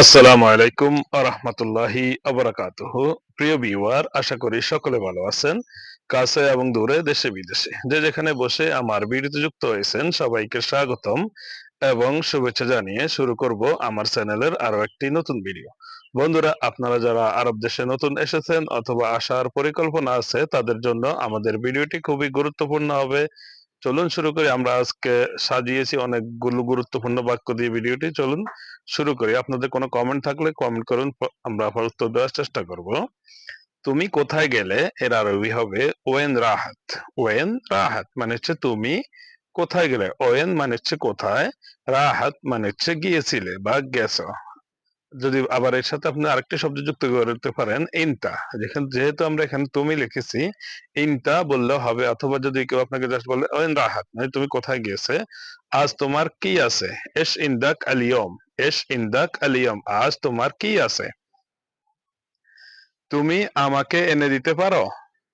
আসসালামু আলাইকুম আরহামতুল্লাহি আবরাকাতুহ প্রিয় ভিউয়ার, আশা করি সকলে ভালো আছেন, কাছে এবং দূরে, দেশে, বিদেশে। যে যেখানে বসে আমার ভিডিওতে যুক্ত হয়েছেন, সবাইকে স্বাগতম এবং শুভেচ্ছা জানিয়ে শুরু করব আমার চ্যানেলের আরও একটি নতুন ভিডিও। বন্ধুরা, আপনারা যারা আরব দেশে নতুন এসেছেন অথবা আসার পরিকল্পনা আছে, তাদের জন্য আমাদের ভিডিওটি খুবই গুরুত্বপূর্ণ হবে। চলুন শুরু করি। আমরা আজকে সাজিয়েছি অনেকগুলো গুরুত্বপূর্ণ বাক্য দিয়ে ভিডিওটি। চলুন শুরু করি। আপনাদের কোনো কমেন্ট থাকলে কমেন্ট করুন আমরা উত্তর দেওয়ার চেষ্টা করব। তুমি কোথায় গেলে এর আরবি হবে ওয়েন রাহাত ওয়েন রাহাত মানে হচ্ছে তুমি কোথায় গেলে? ওয়েন মানে হচ্ছে কোথায়, রাহাত মানে হচ্ছে গিয়েছিলে বা গেছো। যদি আবার এর সাথে আপনি আরেকটি শব্দ যুক্ত করতে পারেন ইনটা যেখানে যেহেতু আমরা এখানে তুমি লিখেছি ইনটা বললেও হবে, অথবা যদি কেউ আপনাকে জাস্ট বলে ওয়েন রাহাত মানে তুমি কোথায় গিয়েছে? আজ তোমার কি আছে? এস ইন্দাক আলিয়ম এস ইন্দাক আলিয়ম আজ তোমার কি আছে? তুমি আমাকে এনে দিতে পারো?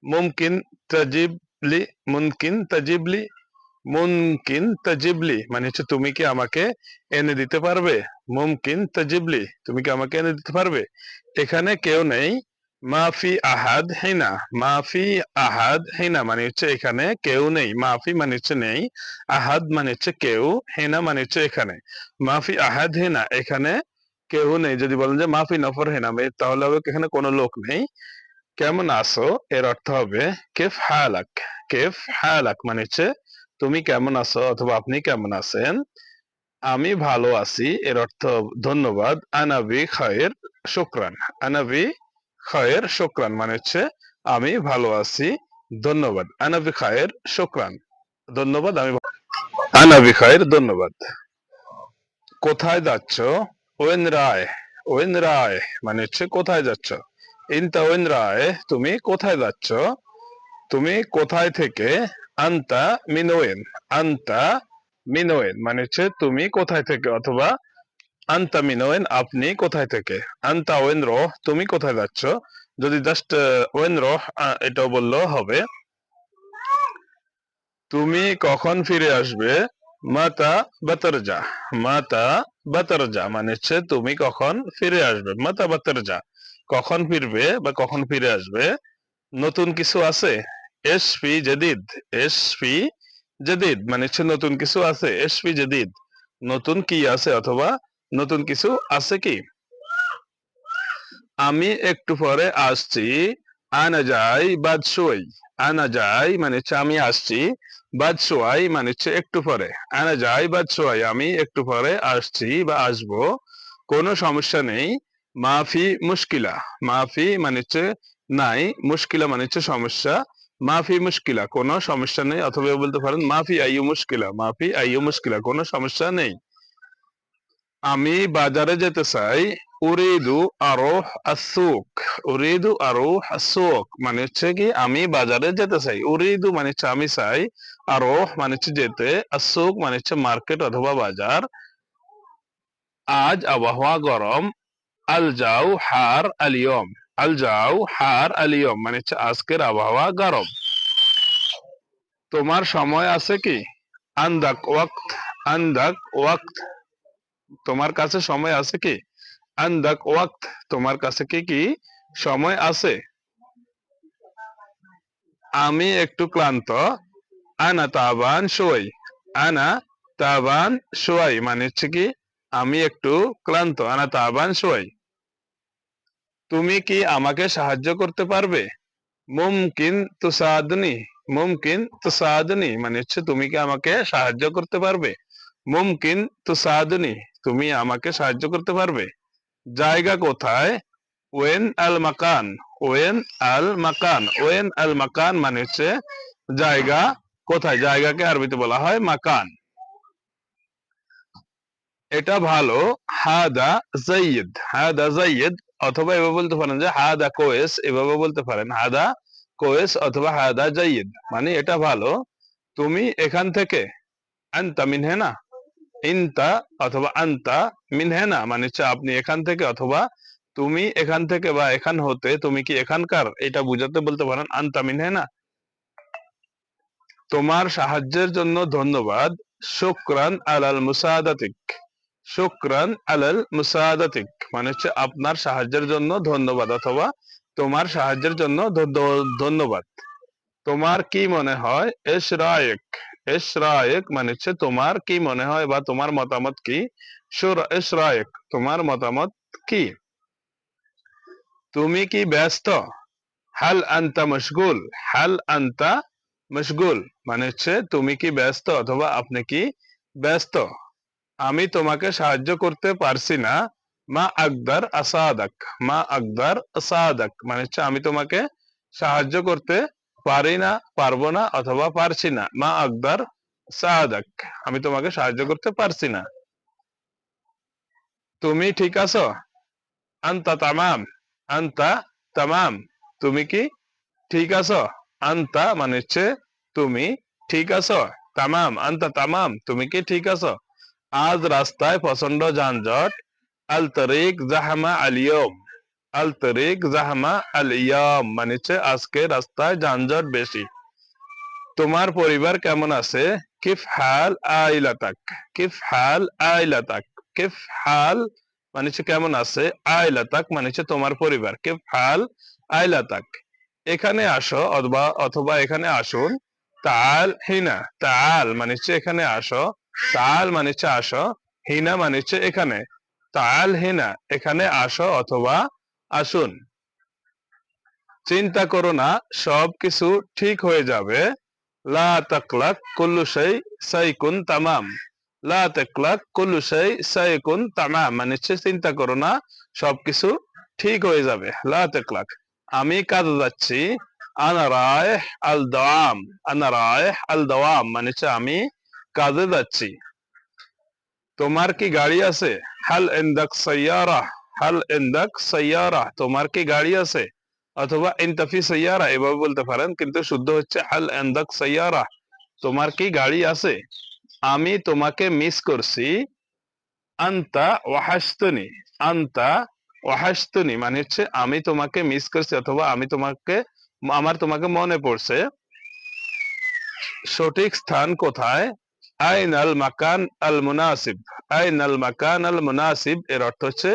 মুমকিন তাজিবলি মুমকিন তাজিবলি মুমকিন তাজিবলি মানে হচ্ছে তুমি কি আমাকে এনে দিতে পারবে? মুমকিন তাজিবলি, তুমি কি আমাকে এনে দিতে পারবে? এখানে কেউ নেই, মাফি আহাদ হিনা, মাফি আহাদ হিনা মানে হচ্ছে এখানে কেউ নেই, মাফি মানে হচ্ছে নেই, আহাদ মানে হচ্ছে কেউ, হেনা মানে হচ্ছে এখানে, মাফি আহাদ হেনা, এখানে কেউ নেই, যদি বলেন যে মাফি নফর হেনা মে- তাহলে হবে এখানে কোনো লোক নেই, কেমন আছো? এর অর্থ হবে, কেফ হালাক কেফ হালাক মানে হচ্ছে তুমি কেমন আছো অথবা আপনি কেমন আছেন? আমি ভালো আছি, এর অর্থ ধন্যবাদ। আনাবি খায়ের শুক্রান। আনাবি খায়ের শুক্রান মানে হচ্ছে আমি ভালো আছি, ধন্যবাদ। আনাবি খায়ের শুক্রান। ধন্যবাদ, আমি আনাবি খায়ের ধন্যবাদ। কোথায় যাচ্ছ? When Roy. ওয়েন রায় মানে হচ্ছে কোথায় যাচ্ছ? ইনতা ওয়েন রায়, তুমি কোথায় যাচ্ছ? তুমি কোথায় থেকে আন্তা মিনোয়েন আন্তা মিনোয়েন মানে হচ্ছে তুমি কোথায় থেকে অথবা আন্তা মিনোয়েন আপনি কোথায় থেকে? আন্তা ওয়েন্দ্র তুমি কোথায় যাচ্ছ? যদি জাস্ট ওয়েন্দ্র এটাও বলল হবে। তুমি কখন ফিরে আসবে? মাতা বাতারজা মাতা বাতারজা মানে হচ্ছে তুমি কখন ফিরে আসবে? মাতা বাতারজা, কখন ফিরবে বা কখন ফিরে আসবে? নতুন কিছু আছে? এস ফি জদিদ এস ফি জদিদ মানে হচ্ছে নতুন কিছু আছে। এস ফি জদিদ নতুন কি আছে অথবা নতুন কিছু আছে কি? আমি একটু পরে আসছি। আনা যাই বাদশোই আনা যাই মানে হচ্ছে আমি আসছি। বাদশোয়াই মানে হচ্ছে একটু পরে। আনা যাই বাদশোয়াই আমি একটু পরে আসছি বা আসব। কোনো সমস্যা নেই। মাফি মুশকিলা। মাফি মানে হচ্ছে নাই। মুশকিলা মানে হচ্ছে সমস্যা। মাফি মুশকিলা, কোনো সমস্যা নেই। অথবা বলতে পারেন, মাফি আইয়ু মুশকিলা, মাফি আইয়ু মুশকিলা, কোনো সমস্যা নেই। আমি বাজারে যেতে চাই, উরিদু আরোহ আসুক, উরিদু আরোহ আসুক মানে হচ্ছে কি, আমি বাজারে যেতে চাই। উরিদু মানে হচ্ছে আমি চাই, আরোহ মানে হচ্ছে যেতে, আসুক মানে হচ্ছে মার্কেট অথবা বাজার। আজ আবহাওয়া গরম, আল যাও হার আলিয়ম আল হার আলিয়ম মানে হচ্ছে আজকের আবহাওয়া গরম। তোমার সময় আছে কি? আন্দাক ওয়াক্ত আন্দাক ওয়াক্ত। তোমার কাছে সময় আছে কি? আন্দাক ওয়াক্ত, তোমার কাছে কি কি সময় আছে? আমি একটু ক্লান্ত। আনা তাবান শোয়াই, আনা তাবান শোয়াই মানে হচ্ছে কি আমি একটু ক্লান্ত। আনা তাবান শোয়াই। তুমি কি আমাকে সাহায্য করতে পারবে? মুমকিন তুসাদনি মুমকিন তুসাদনি মানে হচ্ছে তুমি কি আমাকে সাহায্য করতে পারবে? মুমকিন তুসাদনি তুমি আমাকে সাহায্য করতে পারবে? জায়গা কোথায়? ওয়েন আল মাকান, ওয়েন আল মাকান, ওয়েন আল মাকান মানে হচ্ছে জায়গা কোথায়? জায়গাকে আরবিতে বলা হয় মাকান। এটা ভালো। হাদা জাইয়দ হাদা জাইয়দ অথবা এভাবে বলতে পারেন যে হাদা কোয়েস, এভাবে বলতে পারেন, হাদা কোয়েস অথবা হাদা জাইয়দ। মানে এটা ভালো। তুমি এখান থেকে আনতা মিন হেনা ইনতা অথবা আনতা মিন হেনা মানে আপনি এখান থেকে অথবা তুমি এখান থেকে বা এখান হতে তুমি কি এখানকার, এটা বুঝাতে বলতে পারেন আনতা মিন হেনা তোমার সাহায্যের জন্য ধন্যবাদ। শুকরান আলাল মুসাদাতিক। শুক্রান আলাল মুসাদাতিক মানে হচ্ছে আপনার সাহায্যের জন্য ধন্যবাদ অথবা তোমার সাহায্যের জন্য ধন্যবাদ। তোমার কি মনে হয়? এশরায়েক এশরায়েক মানে হচ্ছে তোমার কি মনে হয় বা তোমার মতামত কি? এশরায়েক তোমার মতামত কি? তুমি কি ব্যস্ত? হাল আন্তা মশগুল, হাল আন্তা মশগুল মানে হচ্ছে তুমি কি ব্যস্ত অথবা আপনি কি ব্যস্ত? আমি তোমাকে সাহায্য করতে পারছি না। মা আকদার আসাদাক, মা আকদার আসাদাক মানে হচ্ছে আমি তোমাকে সাহায্য করতে পারি না, পারব না অথবা পারছি না। মা আকদার সাদাক আমি তোমাকে সাহায্য করতে পারছি না। তুমি ঠিক আছো? আন্তা তামাম আন্তা তামাম, তুমি কি ঠিক আছো? আন্তা মানে হচ্ছে তুমি ঠিক আছো। তামাম, আন্তা তামাম, তুমি কি ঠিক আছো? আজ রাস্তায় প্রচণ্ড যানজট। আল তরিক জাহামা আলিয়ম আল তরিক জাহামা আলিয়ম মানে আজকে রাস্তায় যানজট বেশি। তোমার পরিবার কেমন আছে? কিফ হাল আইলাতাক। কিফ হাল আইলাতাক। কিফ হাল মানে কেমন আছে? আইলাতাক মানে তোমার পরিবার। কিফ হাল আইলাতাক। এখানে আসো অথবা অথবা এখানে আসুন। তাল হিনা। তাল মানে এখানে আসো। তাল মানে হচ্ছে আসো, হিনা মানে হচ্ছে এখানে। তাল, হিনা, এখানে আসো অথবা আসুন। চিন্তা করো না, সবকিছু ঠিক হয়ে যাবে। লা কুল্লু সাইকুন তামাম। লা তাকলাক কুল্লু শাই সাইকুন তামাম। মানে হচ্ছে চিন্তা করো না, সবকিছু ঠিক হয়ে যাবে। লা তাকলাক। আমি কাজে যাচ্ছি। আনা রায় আল দাওয়াম। আনা রায় আল দাওয়াম। মানে হচ্ছে আমি কাজে যাচ্ছি। তোমার কি গাড়ি আছে? হাল ইন্দাক সাইয়ারা, হাল ইন্দাক সাইয়ারা, তোমার কি গাড়ি আছে? অথবা ইনতাফি সাইয়ারা, এভাবে বলতে পারেন, কিন্তু শুদ্ধ হচ্ছে হাল ইন্দাক সাইয়ারা, তোমার কি গাড়ি আছে? আমি তোমাকে মিস করছি। আন্তা ওয়াহাস্তনি আন্তা ওয়াহাস্তনি মানে হচ্ছে আমি তোমাকে মিস করছি, অথবা আমি তোমাকে, আমার তোমাকে মনে পড়ছে। সঠিক স্থান কোথায়? আইন আল মাকান আল মুনাসিব। আইন আল মাকান আল মুনাসিব এর অর্থ হচ্ছে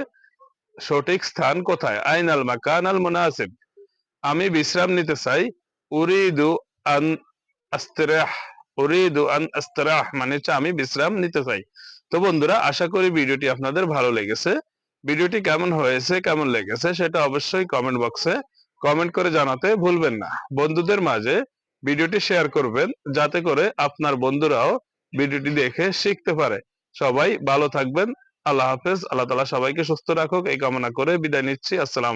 সঠিক স্থান কোথায়? আইন আল মাকান আল মুনাসিব। আমি বিশ্রাম নিতে চাই। উরিদু আন আস্তিরাহ। উরিদু আন আস্তিরাহ মানে হচ্ছে আমি বিশ্রাম নিতে চাই। তো বন্ধুরা, আশা করি ভিডিওটি আপনাদের ভালো লেগেছে। ভিডিওটি কেমন হয়েছে, কেমন লেগেছে সেটা অবশ্যই কমেন্ট বক্সে কমেন্ট করে জানাতে ভুলবেন না। বন্ধুদের মাঝে ভিডিওটি শেয়ার করবেন, যাতে করে আপনার বন্ধুরাও ভিডিওটি দেখে শিখতে পারে। সবাই ভালো থাকবেন। আল্লাহ হাফেজ। আল্লাহ তালা সবাইকে সুস্থ রাখুক। এই কামনা করে বিদায় নিচ্ছি। আসসালাম